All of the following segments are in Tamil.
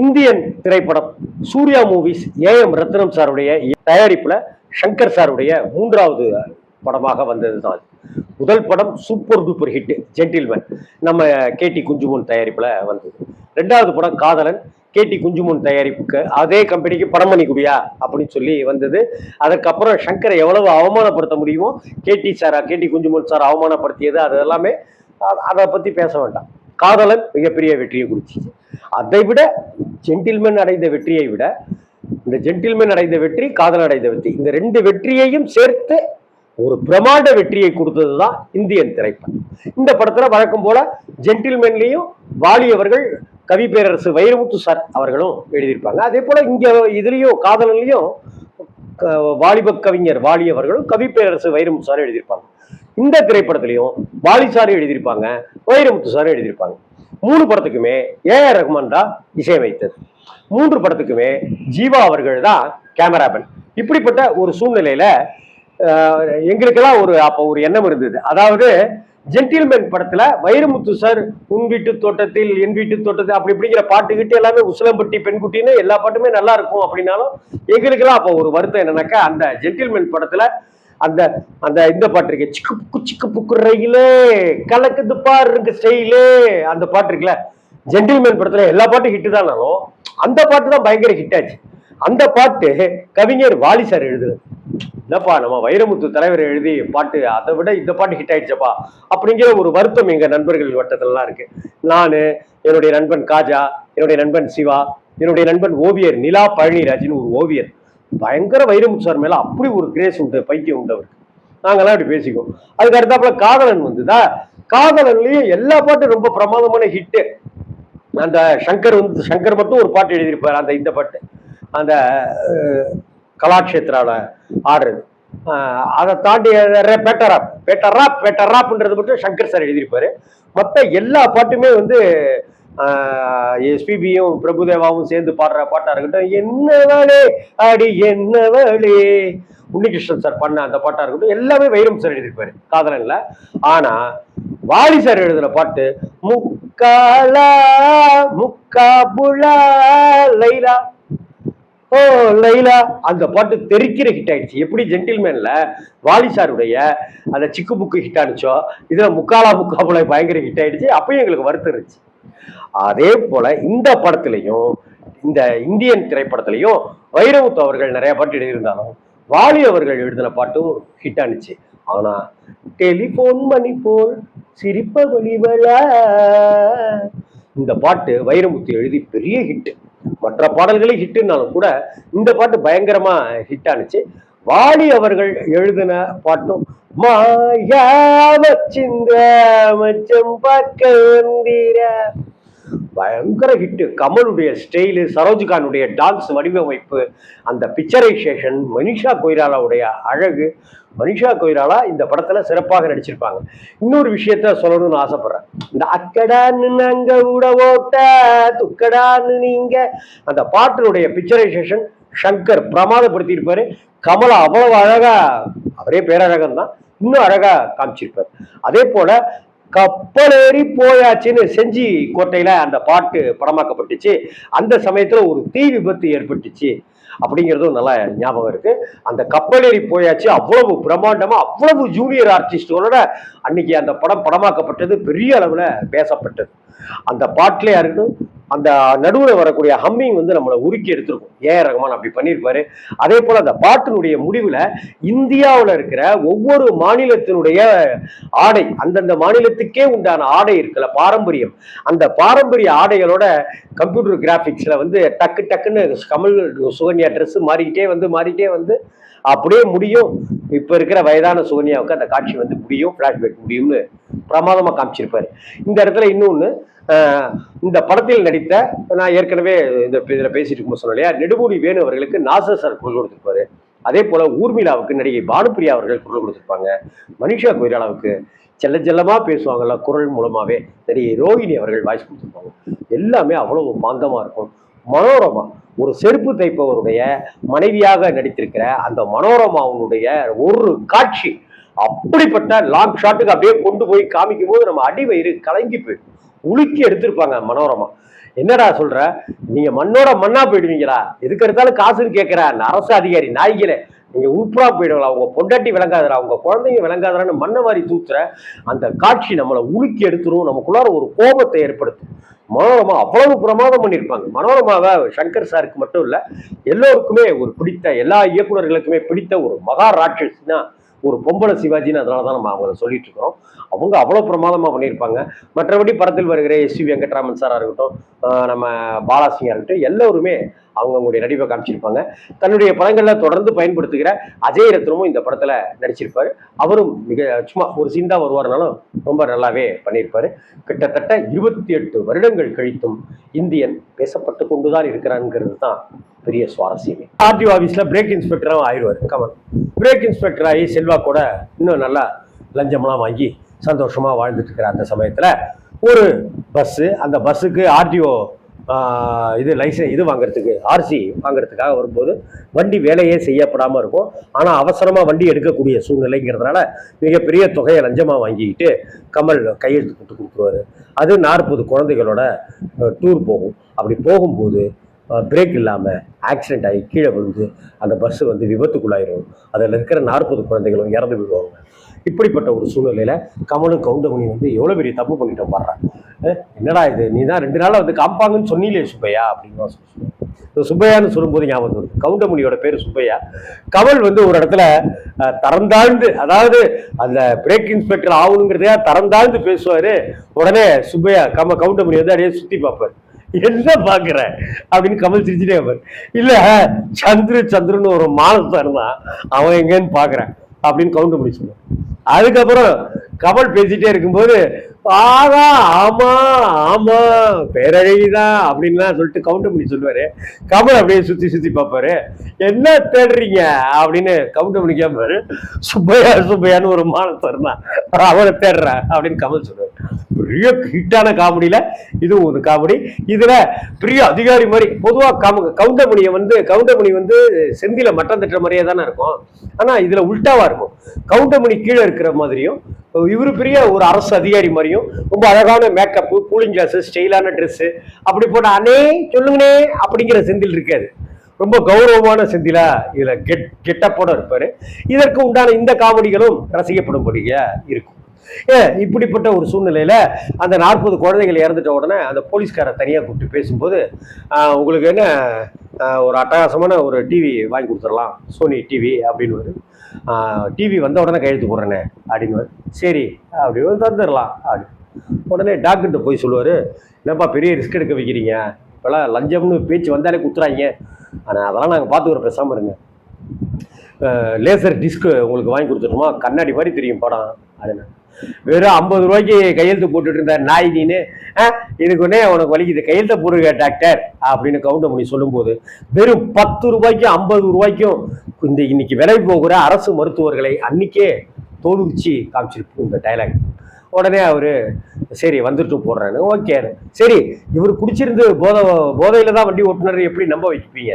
இந்தியன் திரைப்படம் சூர்யா மூவிஸ் ஏஎம் ரத்னம் சாருடைய தயாரிப்புல சங்கர் சாருடைய மூன்றாவது படமாக வந்தது தான் முதல் படம் சூப்பர் டூப்பர் ஹிட் ஜென்டில்மேன் நம்ம கேடி குஞ்சுமுன் தயாரிப்புல வந்தது. ரெண்டாவது படம் காதலன். கேடி குஞ்சுமுன் தயாரிப்புக்கு அதே கம்பெனிக்கு படம் பண்ணிக்கூடியா குடியா அப்படின்னு சொல்லி வந்தது. அதுக்கப்புறம் சங்கரை எவ்வளவு அவமானப்படுத்த முடியுமோ கேடி சாரா கேடி குஞ்சுமுன் சார் அவமானப்படுத்தியது அது எல்லாமே அதை பத்தி பேச வேண்டாம். காதலன் மிகப்பெரிய வெற்றியை குறிச்சிச்சு அதை விட ஜென்டில்மேன் அடைந்த வெற்றியை விட இந்த ஜென்டில்மேன் அடைந்த வெற்றி காதல் அடைந்த வெற்றி இந்த ரெண்டு வெற்றியையும் சேர்த்து ஒரு பிரமாண்ட வெற்றியை கொடுத்தது தான் இந்தியன் திரைப்படம். இந்த படத்துல வழக்கம் போல ஜென்டில்மேன்லையும் வாலி அவர்கள் கவி பேரரசு வைரமுத்து சார் அவர்களும் எழுதியிருப்பாங்க. அதே போல இங்க இதுலயும் காதலன்லயும் க- வாலிப கவிஞர் வாலி அவர்களும் கவி பேரரசு வைரமுத்து சார் எழுதியிருப்பாங்க. இந்த திரைப்படத்திலையும் வாலி சார் எழுதியிருப்பாங்க வைரமுத்து சார் எழுதியிருப்பாங்க. மூணு படத்துக்குமே ஏஆர் ரஹ்மான் தான் இசையமைத்தது மூன்று படத்துக்குமே ஜீவா அவர்கள் தான் கேமராமேன். இப்படிப்பட்ட ஒரு சூழ்நிலையில எங்களுக்கெல்லாம் ஒரு அப்போ ஒரு எண்ணம் இருந்தது. அதாவது ஜென்டில்மேன் படத்துல வைரமுத்து சார் உன் வீட்டு தோட்டத்தில் என் வீட்டு தோட்டத்தில் அப்படி இப்படிங்கிற பாட்டு கிட்ட எல்லாமே உசிலம்பட்டி பெண்குட்டின்னு எல்லா பாட்டுமே நல்லா இருக்கும் அப்படின்னாலும் எங்களுக்கெல்லாம் அப்போ ஒரு வருத்தம் என்னன்னாக்கா அந்த ஜென்டில்மேன் படத்துல அந்த அந்த இந்த பாட்டு இருக்கு சிக்கு புக்கு சிக்கு புக்கு ரயிலே கலக்குது பாருங்க ஸ்டைலே அந்த பாட்டு இருக்குல்ல ஜென்டில்மேன் படத்துல எல்லா பாட்டும் ஹிட்டு தானாலும் அந்த பாட்டு தான் பயங்கர ஹிட் ஆச்சு. அந்த பாட்டு கவிஞர் வாலி சார் எழுதுறது. என்னப்பா நம்ம வைரமுத்து தலைவர் எழுதி பாட்டு அதை விட இந்த பாட்டு ஹிட் ஆயிடுச்சப்பா அப்படிங்கிற ஒரு வருத்தம் எங்க நண்பர்கள் வட்டத்திலலாம் இருக்கு. நான் என்னுடைய நண்பன் காஜா என்னுடைய நண்பன் சிவா என்னுடைய நண்பன் ஓவியர் நிலா பழனிராஜின்னு ஒரு ஓவியர். பயங்கர வைரமுத்து சார் மேலே அப்படி ஒரு கிரேஸ் உண்டு பைத்தியம் உண்டு அவருக்கு. நாங்களாம் இப்படி பேசிக்குவோம். அதுக்கு அடுத்தாப்புல காதலன் வந்துதா? காதலன்லயும் எல்லா பாட்டும் ரொம்ப பிரமாதமான ஹிட்டு அந்த சங்கர் வந்து சங்கர் மட்டும் ஒரு பாட்டு எழுதியிருப்பார் அந்த இந்த பாட்டு. அந்த அஹ், ஆடுறது. அதை தாண்டி பேட்டராப் பேட்டராப் பேட்டராப்ன்றது மட்டும் சங்கர் சார் எழுதியிருப்பாரு. மற்ற எல்லா பாட்டுமே வந்து எஸ்பிபியும் பிரபுதேவாவும் சேர்ந்து பாடுற பாட்டா இருக்கட்டும். என்னவளே அடி என்னவளே. உன்னிகிருஷ்ணன் சார் பண்ண அந்த பாட்டா இருக்கட்டும். எல்லாமே வைரம் சார் எழுதியிருப்பாரு. காதலன்ல ஆனா வாலி சார் எழுதின பாட்டு முக்காலா முக்கா புலா லைலா. ஓ லைலா. அந்த பாட்டு தெறிக்கிற ஹிட் ஆயிடுச்சு. எப்படி ஜென்டில்மேன்ல வாலி சாருடைய அந்த சிக்கு புக்கு ஹிட் ஆனிச்சோ இதுல முக்காலா முக்காபுல பயங்கர ஹிட் ஆயிடுச்சு. அப்பயும் எங்களுக்கு வருத்தம் இருந்துச்சு. அதே போல இந்த படத்துலையும் இந்த இந்தியன் திரைப்படத்திலையும் வைரமுத்து அவர்கள் நிறைய பாட்டு எழுதியிருந்தாலும் வாலி அவர்கள் எழுதின பாட்டும் ஹிட் ஆனிச்சு. ஆனா டெலிபோன் மணி போல் சிரிப்ப சிரிப்பவழிவளா இந்த பாட்டு வைரமுத்து எழுதி பெரிய ஹிட் மற்ற பாடல்களே ஹிட்டுனாலும் கூட இந்த பாட்டு பயங்கரமா ஹிட் ஆனிச்சு. வாலி அவர்கள் எழுதின பாட்டும் சிந்த பயங்கர ஹிட்டு கமலுடைய ஸ்டைலு சரோஜ்கானுடைய டான்ஸ் வடிவமைப்பு அந்த பிக்சரைசேஷன் மனிஷா கொய்ராலாவுடைய அழகு. மனிஷா கொய்ராலா இந்த படத்துல சிறப்பாக நடிச்சிருப்பாங்க. இன்னொரு விஷயத்த சொல்லணும்னு ஆசைப்படுறேன். இந்த அக்கடான்னு நாங்க கூட ஓட்ட துக்கடான்னு நீங்க அந்த பாட்டினுடைய பிக்சரைசேஷன் சங்கர் பிரமாதப்படுத்தியிருப்பாரு. கமலா அவ்வளவு அழகா அவரே பேரழகன் தான் இன்னும் அழகா காமிச்சிருப்பார். அதே போல கப்பலேறி போயாச்சுன்னு செஞ்சி கோட்டையில அந்த பாட்டு படமாக்கப்பட்டுச்சு. அந்த சமயத்துல ஒரு தீ விபத்து ஏற்பட்டுச்சு. அப்படிங்கிறதும் நல்லா ஞாபகம் இருக்கு. அந்த கப்பலேறி போயாச்சு அவ்வளவு பிரம்மாண்டமா அவ்வளவு ஜூனியர் ஆர்டிஸ்டோட அன்னைக்கு அந்த படம் படமாக்கப்பட்டது பெரிய அளவுல பேசப்பட்டது. அந்த பாட்டிலையா இருக்கட்டும் அந்த நடுவில் வரக்கூடிய ஹம்மிங் வந்து நம்மளை உருக்கி எடுத்திருக்கும். ஏ ரஹ்மான் அப்படி பண்ணியிருப்பாரு. அதே போல் அந்த பாட்டினுடைய முடிவில் இந்தியாவில் இருக்கிற ஒவ்வொரு மாநிலத்தினுடைய ஆடை அந்தந்த மாநிலத்துக்கே உண்டான ஆடை இருக்குல்ல பாரம்பரியம். அந்த பாரம்பரிய ஆடைகளோட கம்ப்யூட்டர் கிராஃபிக்ஸில் வந்து டக்கு டக்குன்னு கமல் சுகன்யா ட்ரெஸ்ஸு மாறிக்கிட்டே வந்து மாறிக்கிட்டே வந்து அப்படியே முடியும். இப்போ இருக்கிற வயதான சுகன்யாவுக்கு அந்த காட்சி வந்து முடியும் ஃப்ளாஷ்பேக் முடியும்னு பிரமாதமாக காமிச்சிருப்பாரு. இந்த இடத்துல இன்னொன்று இந்த படத்தில் நடித்த நான் ஏற்கனவே இந்த இதில் பேசிட்டு இருக்கும் சொன்னேன் இல்லையா? நெடுமூடி வேணு அவர்களுக்கு நாசர் சார் குரல் கொடுத்துருப்பாரு. அதே போல ஊர்மிளாவுக்கு நடிகை பானுப்பிரியா அவர்கள் குரல் கொடுத்துருப்பாங்க. மனிஷா கொய்ராலாவுக்கு செல்ல செல்லமாக பேசுவாங்கல்ல குரல் மூலமாகவே நடிகை ரோஹிணி அவர்கள் வாய்ஸ் கொடுத்துருப்பாங்க. எல்லாமே அவ்வளவு பாந்தமாக இருக்கும். மனோரமா ஒரு செருப்பு தைப்பவருடைய மனைவியாக நடித்திருக்கிற அந்த மனோரமாவுடைய ஒரு காட்சி அப்படிப்பட்ட லாங் ஷாட்டுக்கு அப்படியே கொண்டு போய் காமிக்கும் போது நம்ம அடி வயிறு கலங்கி போயிடும். உலுக்கி எடுத்திருப்பாங்க மனோரமா. என்னடா சொல்ற? நீங்க மண்ணோட மண்ணா போயிடுவீங்களா? எதுக்கு எடுத்தாலும் காசுன்னு கேட்கிற அந்த அரசு அதிகாரி நாய்களே. நீங்க உப்புறா போயிடுவீங்களா? அவங்க பொண்டாட்டி விளங்காதரா அவங்க குழந்தைங்க விளங்காதரான்னு மண்ணை மாதிரி தூத்துற அந்த காட்சி நம்மளை உலுக்கி எடுத்துரும். நமக்குள்ளார ஒரு கோபத்தை ஏற்படுத்தும். மனோரமா அவ்வளவு பிரமாதம் பண்ணியிருப்பாங்க. மனோரமாவை சங்கர் சாருக்கு மட்டும் இல்லை எல்லோருக்குமே ஒரு பிடித்த எல்லா இயக்குனர்களுக்குமே பிடித்த ஒரு மகா ராட்சஸ்னா ஒரு பொம்பளை சிவாஜின்னு அதனால தான் நம்ம அவங்கள சொல்லிட்டு இருக்கிறோம். அவங்க அவ்வளோ பிரமாதமாக பண்ணியிருப்பாங்க. மற்றபடி படத்தில் வருகிற எஸ் வி வெங்கட்ராமன் சாராக இருக்கட்டும் நம்ம பாலாசிங்கா இருக்கட்டும் எல்லோருமே அவங்களுடைய நடிப்பை காமிச்சிருப்பாங்க. தன்னுடைய படங்களில் தொடர்ந்து பயன்படுத்துகிற அஜய் ரத்னமும் இந்த படத்தில் நடிச்சிருப்பார். அவரும் மிக சும்மா ஒரு சீன் வருவார்னாலும் ரொம்ப நல்லாவே பண்ணியிருப்பார் கிட்டத்தட்ட இருபத்தி எட்டு வருடங்கள் கழித்தும் இந்தியன் பேசப்பட்டு கொண்டுதான் இருக்கிறாங்கிறது தான் பெரிய சுவாரஸ்யமே. ஆர்டிஓ ஆஃபீஸில் பிரேக் இன்ஸ்பெக்டராகவும் ஆயிடுவார் கமல் பிரேக் இன்ஸ்பெக்டர் ஆகி செல்வா கூட இன்னும் நல்லா லஞ்சம்லாம் வாங்கி சந்தோஷமாக வாழ்ந்துட்டு இருக்கிற அந்த சமயத்தில் ஒரு பஸ்ஸு அந்த பஸ்ஸுக்கு ஆர்டிஓ இது லைசன்ஸ் இது வாங்குறதுக்கு ஆர்சி வாங்குறதுக்காக வரும்போது வண்டி வேலையே செய்யப்படாமல் இருக்கும். ஆனால் அவசரமாக வண்டி எடுக்கக்கூடிய சூழ்நிலைங்கிறதுனால மிகப்பெரிய தொகையை லஞ்சமாக வாங்கிக்கிட்டு கமல் கையெழுத்து போட்டு கொடுத்துருவாரு. அது நாற்பது குழந்தைகளோட டூர் போகும். அப்படி போகும்போது பிரேக் இல்லாமல் ஆக்சிடெண்ட் ஆகி கீழே விழுந்து அந்த பஸ்ஸு வந்து விபத்துக்குள்ளாயிரும். அதில் இருக்கிற நாற்பது குழந்தைகளும் இறந்து விடுவாங்க. இப்படிப்பட்ட ஒரு சூழ்நிலையில் கமலும் கவுண்டமணி வந்து எவ்வளோ பெரிய தப்பு பண்ணிட்டோம் பாடுறான் என்னடா இது? நீ தான் ரெண்டு நாளாக வந்து காப்பாங்கன்னு சொன்னீங்களே சுப்பையா அப்படின்னு சொல்லுவேன் சுப்பையான்னு சொல்லும்போது ஞாபகம் வருது. கவுண்டமணியோட பேர் சுப்பையா. கமல் வந்து ஒரு இடத்துல தரந்தாழ்ந்து அதாவது அந்த பிரேக் இன்ஸ்பெக்டர் ஆகணுங்கிறதையா தரந்தாழ்ந்து பேசுவார். உடனே சுப்பையா கம கவுண்டமணி வந்து அப்படியே சுற்றி பார்ப்பார். என்ன பாக்குற அப்படின்னு கமல் சிரிச்சுட்டே இருப்பார். இல்ல சந்துரு சந்துருன்னு ஒரு மானத்தான் இருந்தான் அவன் எங்கன்னு பாக்குறேன் அப்படின்னு கவுண்ட் பண்ணி சொல்லுவான் அதுக்கப்புறம் கமல் பேசிட்டே இருக்கும்போது ஆகா ஆமா ஆமா. பேரழகிதான் அப்படின்லாம் சொல்லிட்டு கவுண்டர் பண்ணி சொல்லுவாரு. கமல் அப்படியே சுத்தி சுத்தி பார்ப்பாரு. என்ன தேடுறீங்க? அப்படின்னு கவுண்டர் பண்ணி கேட்பாரு. சுப்பையா சுப்பையான்னு ஒரு மானம் இருந்தான் அவனை தேடுறேன் அப்படின்னு கமல் சொல்லுவாரு. பெரிய ஹிட்டான காமெடியில இதுவும் ஒரு காமெடி. இதுல பெரிய அதிகாரி மாதிரி பொதுவா கம கவுண்டமணியை வந்து கவுண்டமணி வந்து செந்தில மட்டம் தட்டுற மாதிரியே தானே இருக்கும். ஆனா இதுல உல்டாவா இருக்கும். கவுண்டமணி கீழே இருக்கிற மாதிரியும் இவர் பெரிய ஒரு அரசு அதிகாரி மாதிரியும் ரொம்ப அழகான மேக்கப்பு கூலிங் கிளாஸு ஸ்டைலான ட்ரெஸ்ஸு அப்படி போட்ட அண்ணே சொல்லுங்கண்ணே அப்படிங்கிற செந்தில் இருக்காது ரொம்ப கௌரவமான செந்திலா இதில் கெட் கெட்டப்போட இருப்பார். இதற்கு உண்டான இந்த காமெடிகளும் ரசிக்கப்படும்படியாக இருக்கும். இப்படிப்பட்ட ஒரு சூழ்நிலையில் அந்த நாற்பது குழந்தைகள் இறந்துட்ட உடனே அந்த போலீஸ்காரை தனியாக கூப்பிட்டு பேசும்போது உங்களுக்கு என்ன ஒரு அட்டகாசமான ஒரு டிவி வாங்கி கொடுத்துடலாம் சோனி டிவி அப்படின்னு டிவி வந்த உடனே கையெழுத்து போடுறேனே அப்படின்னு சரி அப்படி தந்துடலாம் அப்படி. உடனே டாக்டர்கிட்ட போய் சொல்லுவார் என்னப்பா பெரிய ரிஸ்க் எடுக்க வைக்கிறீங்க. இப்போலாம் லஞ்சம்னு பேச்சு வந்தாலே குத்துறாங்க. ஆனால் அதெல்லாம் நாங்கள் பார்த்துக்கிறோம் பேசாமல் இருங்க. லேசர் டிஸ்க்கு உங்களுக்கு வாங்கி கொடுத்துட்டோமா கண்ணாடி மாதிரி தெரியும் படம். அதுன்னு வெறும் ஐம்பது ரூபாய்க்கு கையெழுத்து போட்டுட்டு இருந்த நாய் நீனு இதுக்கு உடனே உனக்கு வலிக்குது. கையெழுத்த போடுங்க டாக்டர் அப்படின்னு கவுண்டர் பண்ணி சொல்லும்போது வெறும் பத்து ரூபாய்க்கும் ஐம்பது ரூபாய்க்கும் இந்த இன்னைக்கு விலை போகிற அரசு மருத்துவர்களை அன்னைக்கே தோலுச்சி காமிச்சிருப்போம் இந்த டைலாக் உடனே அவர் சரி வந்துட்டு போடுறேன்னு ஓகே சரி இவர் குடிச்சிருந்து போதை போதையில் தான் வண்டி ஓட்டுனர் எப்படி நம்ப வைப்பீங்க?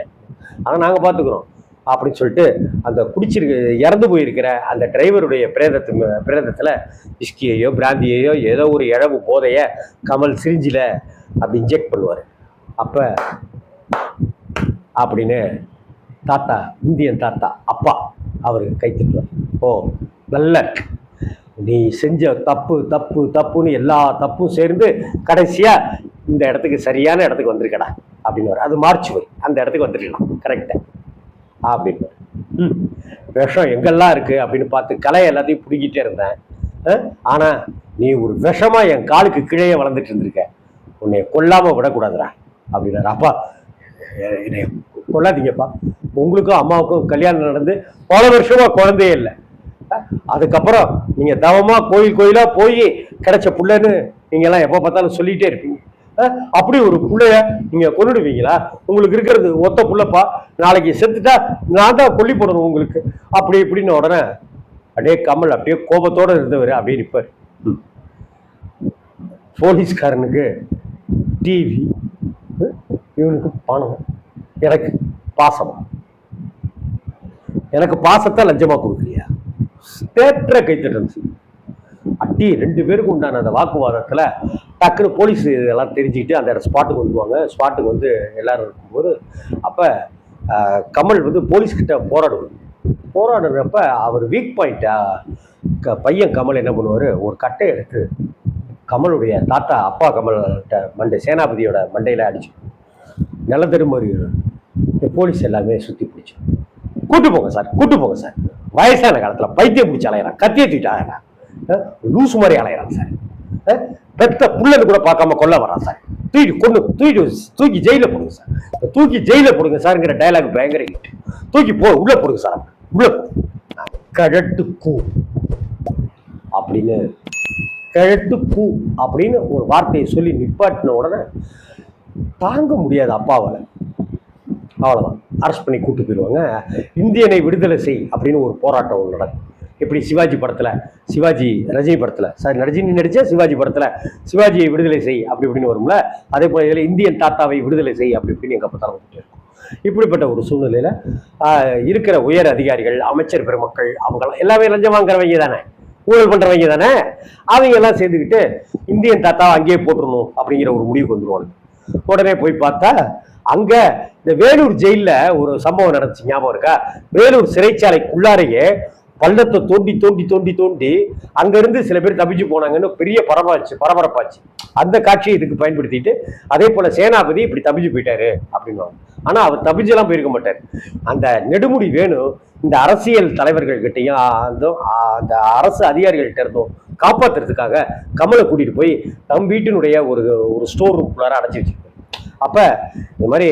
அதை நாங்கள் பார்த்துக்குறோம் அப்படின்னு சொல்லிட்டு அந்த குடிச்சிருக்க இறந்து போயிருக்கிற அந்த டிரைவருடைய பிரேதத்து பிரேதத்தில் இஷ்கியையோ பிராந்தியையோ ஏதோ ஒரு இழவு போதைய கமல் சிரிஞ்சில அப்படி இன்ஜெக்ட் பண்ணுவார். அப்போ அப்படின்னு தாத்தா இந்தியன் தாத்தா அப்பா அவருக்கு கை தட்டுவார். ஓ நல்ல இருக்கு. நீ செஞ்ச தப்பு தப்பு தப்புன்னு எல்லா தப்பும் சேர்ந்து கடைசியாக இந்த இடத்துக்கு சரியான இடத்துக்கு வந்திருக்கடா அப்படின்னு அது மார்ச் போய் அந்த இடத்துக்கு வந்துருக்கலாம் கரெக்டாக அப்படின்னு. ம். விஷம் எங்கெல்லாம் இருக்கு அப்படின்னு பார்த்து கலை எல்லாத்தையும் பிடிக்கிட்டே இருந்தேன். ஆனால் ஆனா நீ ஒரு விஷமா என் காலுக்கு கீழே வளர்ந்துட்டு இருந்திருக்க. உன்னை கொல்லாம விடக்கூடாதுடா அப்படின்னாரு. அப்பா என்னை கொல்லாதீங்கப்பா. உங்களுக்கும் அம்மாவுக்கும் கல்யாணம் நடந்து பல வருஷமா குழந்தையே இல்லை. அதுக்கப்புறம் நீங்க தவமா கோயில் கோயிலா போய் கிடைச்ச புள்ளன்னு நீங்க எல்லாம் எப்போ பார்த்தாலும் சொல்லிட்டே இருப்பீங்க. அப்படி ஒரு பிள்ளைய நீங்க கொண்டுடுவீங்களா உங்களுக்கு இருக்கிறது ஒத்த புள்ளப்பா. நாளைக்கு செத்துட்டா நான் தான் கொல்லி போடணும் உங்களுக்கு. அப்படி இப்படின்னு உடனே அப்படியே கமல் அப்படியே கோபத்தோட இருந்தவர் அப்படியே நிற்பார் போலீஸ்காரனுக்கு டிவி இவனுக்கு பணம் எனக்கு பாசமா? எனக்கு பாசத்தை லஞ்சமா கொடுக்கலையா? தேற்ற கைத்தட்டு அட்டி ரெண்டு பேருக்கு உண்டான அந்த வாக்குவாதத்தில் டக்குன்னு போலீஸ் இதெல்லாம் தெரிஞ்சுக்கிட்டு அந்த ஸ்பாட்டுக்கு வந்துருவாங்க. ஸ்பாட்டுக்கு வந்து எல்லாரும் இருக்கும்போது அப்போ கமல் வந்து போலீஸ்கிட்ட போராடுவார். போராடுறப்ப அவர் வீக் பாயிண்ட்டாக பையன் கமல் என்ன பண்ணுவார்? ஒரு கட்டை எடுத்து கமலுடைய தாத்தா அப்பா கமல்கிட்ட மண்டை சேனாபதியோட மண்டையில் அடிச்சு நில திரும்பி இந்த போலீஸ் எல்லாமே சுற்றி பிடிச்சி. கூட்டு போங்க சார் கூட்டு போங்க சார். வயசான காலத்தில் பைத்தியம் பிடிச்சி அலையிறான் கத்திய தூக்கிட்டு லூஸ் மாதிரி அலையிறான் சார். பெத்த புள்ளன்னு கூட பார்க்காம கொல்ல வரான் சார். தூக்கி கொண்டு தூக்கி தூக்கி ஜெயில போடுங்க சார். தூக்கி ஜெயில போடுங்க சார்ங்கிற டயலாக் பயங்கர ஹிட் தூக்கி போ உள்ள போடுங்க சார் உள்ள கழட்டு கூ. அப்படின்னு கிழட்டு பூ அப்படின்னு ஒரு வார்த்தையை சொல்லி நிப்பாட்டின உடனே தாங்க முடியாது அப்பாவால் அவ்வளோதான் அரெஸ்ட் பண்ணி கூட்டு போயிடுவாங்க இந்தியனை விடுதலை செய் அப்படின்னு ஒரு போராட்டம் நடக்கும் எப்படி சிவாஜி படத்தில் சிவாஜி ரஜினி படத்தில் சார் ரஜினி நடித்த சிவாஜி படத்தில் சிவாஜியை விடுதலை செய் அப்படி இப்படின்னு வரும்ல? அதே போல் இதில் இந்தியன் தாத்தாவை விடுதலை செய் அப்படி இப்படின்னு எங்கள் பத்தாரம் இருக்கும். இப்படிப்பட்ட ஒரு சூழ்நிலையில் இருக்கிற உயர் அதிகாரிகள் அமைச்சர் பெருமக்கள் அவங்களாம் எல்லாமே லஞ்சம் வாங்குறவங்க தானே? ஊழல் பண்ணுறவங்க தானே? அவங்க எல்லாம் சேர்ந்துக்கிட்டு இந்தியன் தாத்தாவை அங்கேயே போட்டுருணும் அப்படிங்கிற ஒரு முடிவுக்கு வந்துருவாங்க உடனே போய் பார்த்தா அங்கே இந்த வேலூர் ஜெயிலில் ஒரு சம்பவம் நடந்துச்சு ஞாபகம் இருக்கா? வேலூர் சிறைச்சாலைக்குள்ளாரையே பள்ளத்தை தோண்டி தோண்டி தோண்டி தோண்டி அங்கேருந்து சில பேர் தப்பிச்சு போனாங்கன்னு பெரிய பரபாச்சு பரபரப்பாச்சு. அந்த காட்சியை இதுக்கு பயன்படுத்திட்டு அதே போல சேனாபதி இப்படி தப்பிச்சு போயிட்டாரு அப்படின்னு ஆனால் அவர் தப்பிச்செல்லாம் போயிருக்க மாட்டார். அந்த நெடுமுடி வேணும் இந்த அரசியல் தலைவர்கள்கிட்டையும் அந்த அந்த அரசு அதிகாரிகள்கிட்ட இருந்தும் காப்பாற்றுறதுக்காக கமலை கூட்டிகிட்டு போய் தம் வீட்டினுடைய ஒரு ஒரு ஸ்டோர் ரூம்குள்ளார அடைச்சி வச்சுருக்காரு. அப்போ இந்த மாதிரி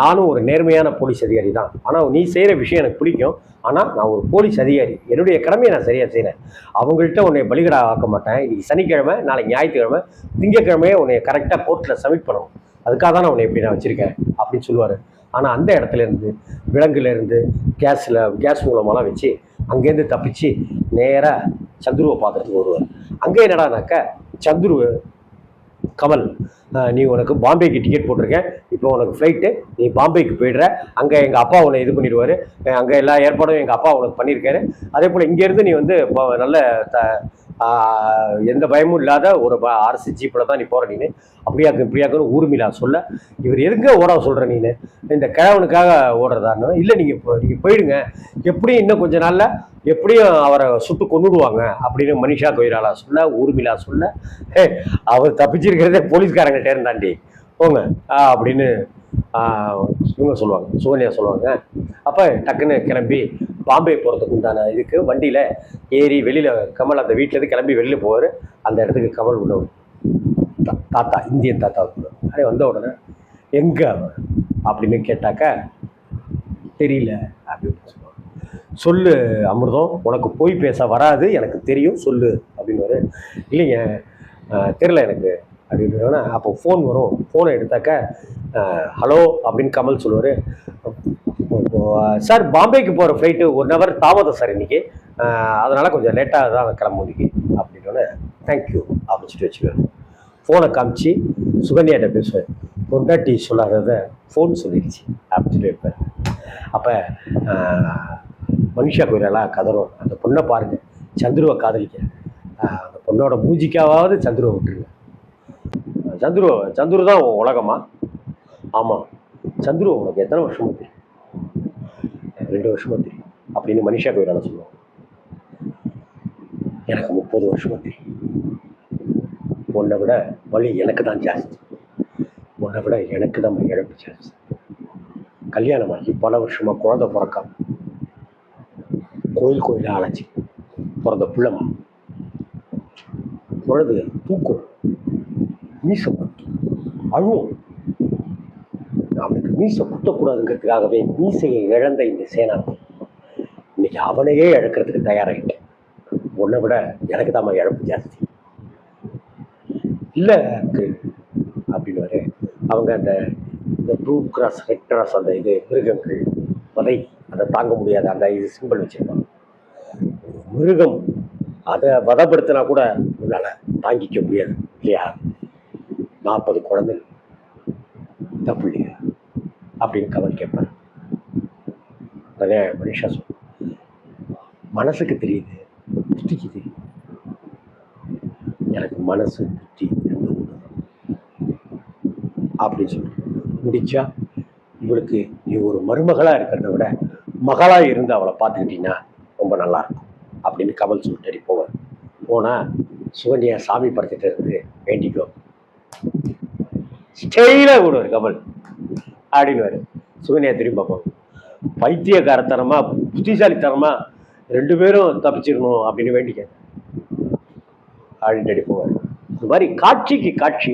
நானும் ஒரு நேர்மையான போலீஸ் அதிகாரி தான். ஆனால் நீ செய்கிற விஷயம் எனக்கு பிடிக்கும். ஆனால் நான் ஒரு போலீஸ் அதிகாரி. என்னுடைய கடமையை நான் சரியாக செய்கிறேன் அவங்கள்ட்ட உன்னை பலிகடா ஆக்க மாட்டேன். இன்னைக்கு சனிக்கிழமை நாளைக்கு ஞாயிற்றுக்கிழமை திங்கக்கிழமையே உன்னை கரெக்டாக கோர்ட்டில் சப்மிட் பண்ணணும். அதுக்காக தான் நான் உன்னை இப்படி நான் வச்சுருக்கேன் அப்படின்னு சொல்லுவார். ஆனால் அந்த இடத்துல இருந்து கேஸில் கேஸ் மூலமெல்லாம் வச்சு அங்கேருந்து தப்பிச்சு நேராக சந்துருவை பார்க்குறதுக்கு வருவார். அங்கே என்னடானாக்க சந்துரு கமல் நீ உனக்கு பாம்பேக்கு டிக்கெட் போட்டிருக்கேன். இப்போ உனக்கு ஃப்ளைட்டு நீ பாம்பேக்கு போயிடுற. அங்கே எங்கள் அப்பா உன்னை இது பண்ணிடுவார். அங்கே எல்லா ஏற்பாடும் எங்கள் அப்பா உனக்கு பண்ணியிருக்காரு. அதே போல் இங்கேருந்து நீ வந்து நல்ல த எந்த பயமும் இல்லாத ஒரு அரசு ஜீப்பில் தான் நீ போகிற நீனு. அப்படியாக்கு இப்படியாக்குன்னு ஊர்மிளா சொல்ல. இவர் எதுங்க ஓட சொல்கிற நீ இந்த கிழவனுக்காக ஓடுறதான்னு இல்லை நீங்கள் இப்போ நீங்கள் போயிடுங்க. எப்படியும் இன்னும் கொஞ்ச நாளில் எப்படியும் அவரை சுட்டு கொண்டுடுவாங்க அப்படின்னு மனிஷா கொய்ராலா சொல்ல ஊர்மிலா சொல்ல. "ஹே, அவர் தப்பிச்சிருக்கிறதே போலீஸ்காரங்கள்ட்டே இருந்தாண்டி போங்க அப்படின்னு இவங்க சொல்லுவாங்க சுகன்யா சொல்லுவாங்க. அப்போ டக்குன்னு கிளம்பி பாம்பே போகிறதுக்கு உண்டான இதுக்கு வண்டியில் ஏறி வெளியில் கமல் அந்த வீட்டிலேருந்து கிளம்பி வெளியில் போவார். அந்த இடத்துக்கு கமல் உள்ள தா- தாத்தா இந்தியன் தாத்தா அதே வந்த உடனே எங்கே அவர்? அப்படின்னு கேட்டாக்க தெரியல அப்படின்னு சொல்லுவாங்க சொல்லு அமிர்தம் உனக்கு போய் பேச வராது எனக்கு தெரியும் சொல்லு அப்படின்னு இல்லைங்க தெரில தெரியல எனக்கு அப்படின்னு அப்போ ஃபோன் வரும். ஃபோனை எடுத்தாக்க ஹலோ அப்படின்னு கமல் சொல்லுவார். சார் பாம்பேக்கு போகிற ஃப்ளைட்டு ஒன் ஹவர் தாமதம் சார் இன்னைக்கு. அதனால் கொஞ்சம் லேட்டாக தான் கிளம்ப இன்னைக்கு அப்படின்னோடனே தேங்க்யூ அப்படின்னு சொல்லிட்டு வச்சுக்குவேன் ஃபோனை காமிச்சு சுகன்யாட்ட பேசுவேன் பொண்டாட்டி சொல்லாதத ஃபோன் சொல்லிடுச்சு அப்படின்னு சொல்லி வைப்பேன். அப்போ மனுஷா கோயிலெல்லாம் கதறும். அந்த பொண்ணை பாருங்க சந்துருவை காதலிக்க. அந்த பொண்ணோட மூஞ்சிக்காவது சந்துருவை விட்டுருங்க. சந்துரு சந்துரு தான் உலகமா? ஆமாம் சந்துரு உனக்கு எத்தனை வருஷம் தெரியும் ரெண்டு வருஷம் தெரியும். அப்படின்னு மனிஷா கோயிலான சொல்லுவாங்க எனக்கு முப்பது வருஷம் தெரியும். உன்னை விட வழி எனக்கு தான் ஜாஸ்தி. உன்னை விட எனக்கு தான் இழப்பு ஜாஸ்தி. கல்யாணமாகி பல வருஷமா குழந்தை பிறக்காம கோயில் கோயிலாக அழைச்சி பிறந்த பிள்ளைமா பொழுது தூக்கும் மீசம் குத்தும் அழுவும். மீசை குத்தக்கூடாதுங்கிறதுக்காகவே மீசையை இழந்த இந்த சேனாபதி. இன்னைக்கு அவனையே இழக்கிறதுக்கு தயாராகிட்டேன் உன்னை விட எனக்கு தான் இழப்பு ஜாஸ்தி. இல்லை அப்படின்னு அவங்க அந்த இந்த ப்ளூ கிராஸ் ரெட் கிராஸ் அந்த இது மிருகங்கள் வதை அதை தாங்க முடியாத அந்த இது சிம்பிள் வச்சிருப்பாங்க. மிருகம் அதை வதப்படுத்தினா கூட உன்னால் தாங்கிக்க முடியாது இல்லையா? நாற்பது குழந்தை தப்பு அப்படின்னு கமல் கேட்பார். உடனே மனிஷா சொல் மனசுக்கு தெரியுது புத்திக்கு தெரியுது. எனக்கு மனசு புத்தி ரெண்டும் அப்படின்னு சொல்லி முடிச்சா இவளுக்கு நீ ஒரு மருமகளாக இருக்கிறத விட மகளாக இருந்து அவளை பார்த்துக்கிட்டீங்கன்னா ரொம்ப நல்லா இருக்கும் அப்படின்னு கமல் சொல்லிட்டு போவார். போனால் சுகன்யா சாமி படத்திட்ட இருந்து வேண்டிக்கோ. ஸ்டெயிலாக விடுவார் கமல். அப்படின்னுவாரு சுகன்யா திரும்பி பார்ப்பாங்க பைத்தியகாரத்தனமாக புத்திசாலித்தனமாக ரெண்டு பேரும் தப்பிச்சிடணும் அப்படின்னு வேண்டிக்க அப்படின்னு போவார். இந்த மாதிரி காட்சிக்கு காட்சி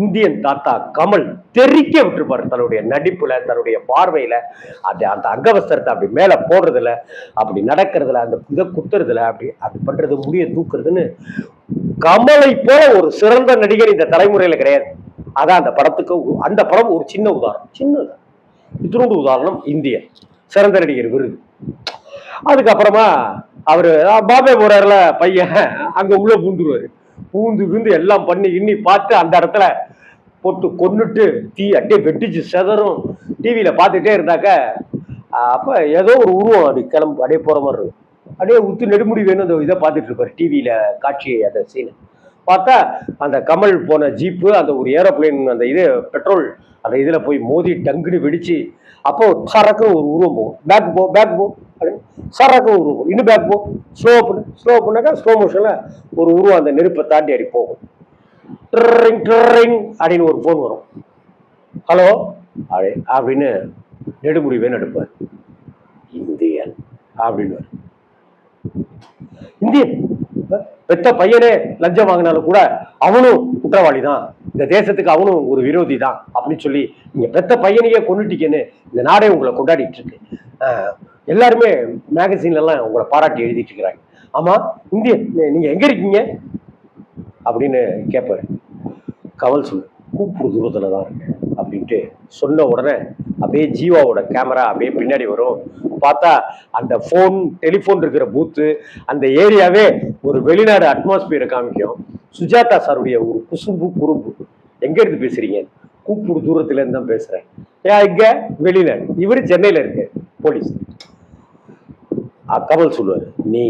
இந்தியன் தாத்தா கமல் தெரிக்க விட்டுருப்பாரு தன்னுடைய நடிப்புல தன்னுடைய பார்வையில. அது அந்த அங்கவஸ்திரத்தை அப்படி மேல போடுறதுல அப்படி நடக்கிறதுல அந்த இதை குத்துறதுல அப்படி அப்படி பண்றது முடிய தூக்குறதுன்னு கமலை போல ஒரு சிறந்த நடிகர் இந்த தலைமுறையில கிடையாது. அதான் அந்த படத்துக்கு அந்த படம் ஒரு சின்ன உதாரணம் சின்ன இத்தினோடு உதாரணம் இந்தியன் சிறந்த நடிகர் விருது. அதுக்கப்புறமா அவரு பாபே போறாருல பையன் அங்க உள்ள பூந்துருவாரு. பூந்து விந்து எல்லாம் பண்ணி இன்னி பார்த்து அந்த இடத்துல போட்டு கொன்னுட்டு தீ அப்படியே வெட்டிச்சு செதறும். டிவியில பார்த்துட்டே இருந்தாக்க அப்போ அப்ப ஏதோ ஒரு உருவம் அப்படி கிளம்பு அப்படியே போற மாதிரி இருக்கும். அப்படியே உத்து நெடுமுடி வேணும் அந்த இதை பார்த்துட்டு இருப்பாரு டிவியில காட்சியை அந்த சீனை பார்த்தா அந்த கமல் போன ஜீப்பு அந்த ஒரு ஏரோப்ளேன் அந்த இது பெட்ரோல் அந்த இதில் போய் மோதி டங்குன்னு வெடிச்சு அப்போ சரக்கு ஒரு உருவம் போகும் பேக் போ பேக் போ சரக்கு ஒரு உருவம் இன்னும் பேக் போ. ஸ்லோ பண்ணு ஸ்லோ பண்ணாக்கா ஸ்லோ மோஷனில் ஒரு உருவம் அந்த நெருப்பை தாண்டி அடி போகும். ட்ரிங் ட்ரிங் அப்படின்னு ஒரு ஃபோன் வரும். ஹலோ அப்படி அப்படின்னு நெடுமுடி வேணும் எடுப்பார். இந்தியன் அப்படின்னு இந்தியன். பெத்த பையனே லஞ்சம் வாங்கினாலும் கூட அவனும் குற்றவாளி தான் இந்த தேசத்துக்கு அவனும் ஒரு விரோதி தான் அப்படின்னு சொல்லி நீங்க பெத்த பையனையே கொண்டுட்டீங்கன்னு இந்த நாடே உங்களை கொண்டாடிட்டு இருக்கு. ஆஹ், எல்லாருமே மேகசின்ல எல்லாம் உங்களை பாராட்டி எழுதிட்டு இருக்கிறாங்க. ஆமா இந்தியன் நீங்க எங்க இருக்கீங்க? அப்படின்னு கேட்பாரு கவல் சொல்லு கூப்பிடு தூரத்துல தான் இருக்கேன் அப்படின்ட்டு சொன்ன உடனே அப்படியே ஜீவாவோட கேமரா அப்படியே பின்னாடி வரும். பார்த்தா அந்த ஃபோன் டெலிஃபோன் இருக்கிற பூத்து அந்த ஏரியாவே ஒரு வெளிநாடு அட்மாஸ்பியரை காமிக்கும். சுஜாதா சாருடைய ஒரு குசும்பு குறும்பு. எங்க பேசுகிறீங்க பேசுறீங்க? கூப்பிடு தூரத்துல இருந்து தான் பேசுறேன். ஏன் இங்க வெளிநாடு இவரு சென்னையில இருக்கு. போலீஸ். கமல் சொல்லுவார் நீ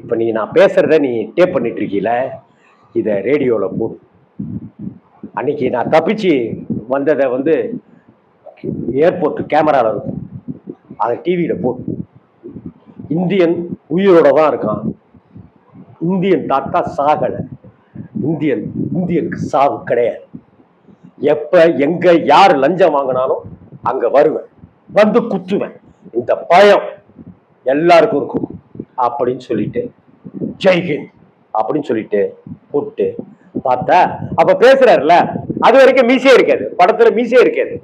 இப்ப நீ நான் பேசுறத நீ டேப் பண்ணிட்டு இருக்கீல? இத ரேடியோல போடு. அன்னைக்கு நான் தப்பிச்சு வந்ததை வந்து ஏர்போர்ட் கேமராவில் இருக்கும். அதை டிவியில் போட்டு இந்தியன் உயிரோட தான் இருக்கான். இந்தியன் தாத்தா சாகலை. இந்தியன் இந்தியனுக்கு சாவு கிடையாது. எப்போ எங்கே யார் லஞ்சம் வாங்கினாலும் அங்கே வருவேன். வந்து குத்துவேன். இந்த பயம் எல்லாருக்கும் இருக்கும். அப்படின்னு சொல்லிட்டு ஜெய்ஹிந்த் அப்படின்னு சொல்லிட்டு போட்டு பார்த்தா அப்ப பேசுறாருல அது வரைக்கும் மீசே இருக்காது. படத்துல மீசே இருக்காது.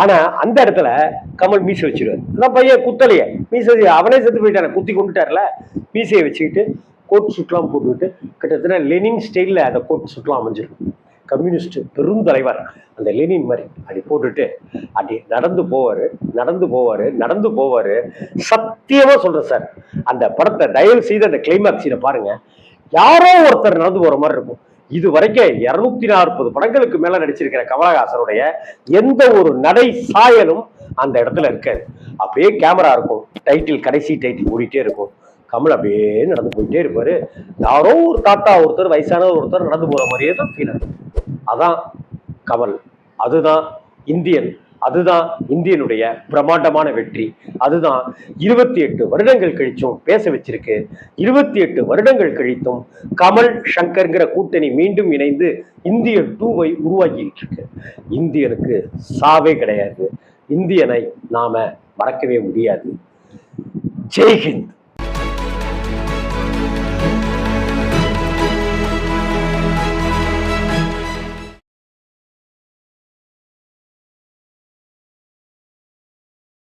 ஆனா அந்த இடத்துல கமல் மீசை வச்சிருவாரு. அதான் பையன் குத்தலையே. மீசை வச்சு- அவனே செத்து போயிட்டானே. குத்தி கொண்டுட்டார்ல. மீசையை வச்சுக்கிட்டு கோட் சுட்லாம் போட்டுக்கிட்டு கிட்டத்தட்ட லெனின் ஸ்டைலில் அந்த கோட் சுட்லாம் அமைஞ்சிருக்கும். கம்யூனிஸ்ட் பெருந்தலைவர் அந்த லெனின் மாதிரி அப்படி போட்டுட்டு அப்படி நடந்து போவார் நடந்து போவார் நடந்து போவார். சத்தியமாக சொல்கிறேன் சார். அந்த படத்தை டயல் செய்து அந்த கிளைமாக்ஸ் பாருங்கள் யாரோ ஒருத்தர் நடந்து போகிற மாதிரி இருக்கும். இது வரைக்கும் இருநூத்தி நாற்பது படங்களுக்கு மேல நடிச்சிருக்கிற கமலஹாசனுடைய எந்த ஒரு நடை சாயலும் அந்த இடத்துல இருக்காது. அப்படியே கேமரா இருக்கும். டைட்டில் கடைசி டைட்டில் ஓடிட்டே இருக்கும். கமல் அப்படியே நடந்து போயிட்டே இருப்பாரு. யாரோ ஒரு தாத்தா ஒருத்தர் வயசான ஒருத்தர் நடந்து போற மாதிரியே தான் ஃபீல் ஆகும். அதான் கமல். அதுதான் இந்தியன். அதுதான் இந்தியனுடைய பிரம்மாண்டமான வெற்றி. அதுதான் இருபத்தி எட்டு வருடங்கள் கழிச்சும் பேச வச்சிருக்கு. இருபத்தி எட்டு வருடங்கள் கழித்தும் கமல் சங்கர்ங்கிற கூட்டணி மீண்டும் இணைந்து இந்தியன் டூவை உருவாக்கிட்டு இருக்கு இந்தியனுக்கு சாவே கிடையாது. இந்தியனை நாம மறக்கவே முடியாது. ஜெய்ஹிந்த்.